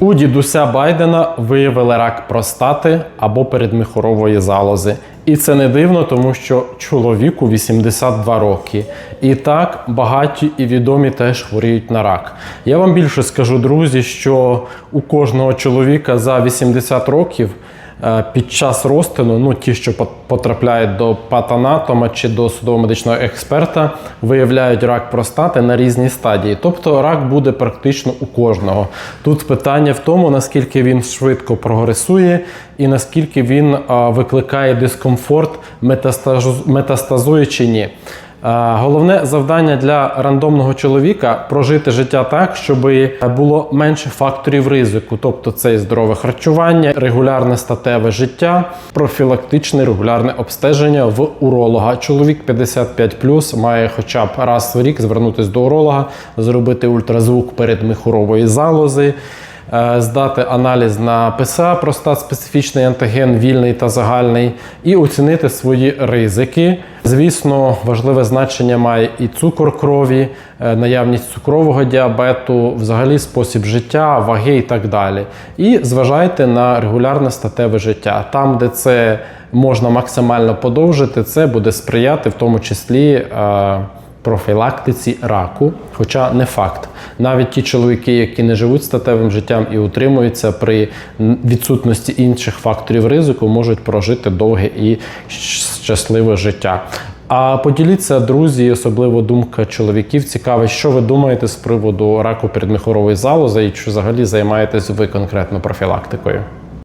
У дідуся Байдена виявили рак простати або передміхорової залози. І це не дивно, тому що чоловіку 82 роки. І так багаті і відомі теж хворіють на рак. Я вам більше скажу, друзі, що у кожного чоловіка за 80 років під час розтину, ну ті, що пот- потрапляють до патанатома чи до судово-медичного експерта, виявляють рак простати на різній стадії. Тобто рак буде практично у кожного. Тут питання в тому, наскільки він швидко прогресує і наскільки він е, викликає дискомфорт, метастазує чи ні. Е, Головне завдання для рандомного чоловіка прожити життя так, щоб було менше факторів ризику, тобто це і здорове харчування, регулярне статеве життя, профілактичне регулярне обстеження в уролога. Чоловік 55 має хоча б раз в рік звернутися до уролога, зробити ультразвук передміхурової залози. е, Здати аналіз на ПСА, простат специфічний антиген, вільний та загальний, і оцінити свої ризики. Звісно, важливе значення має і цукор крові, е, наявність цукрового діабету, взагалі спосіб життя, ваги і так далі. І зважайте на регулярне статеве життя. Там, де це можна максимально подовжити, це буде сприяти в тому числі. Профілактиці раку, хоча не факт. Навіть ті чоловіки, які не живуть статевим життям і утримуються при відсутності інших факторів ризику, можуть прожити довге і щасливе життя. А поділіться, друзі, особливо думка чоловіків. Цікавить, що ви думаєте з приводу раку передміхорової залози і чи взагалі займаєтесь ви конкретно профілактикою?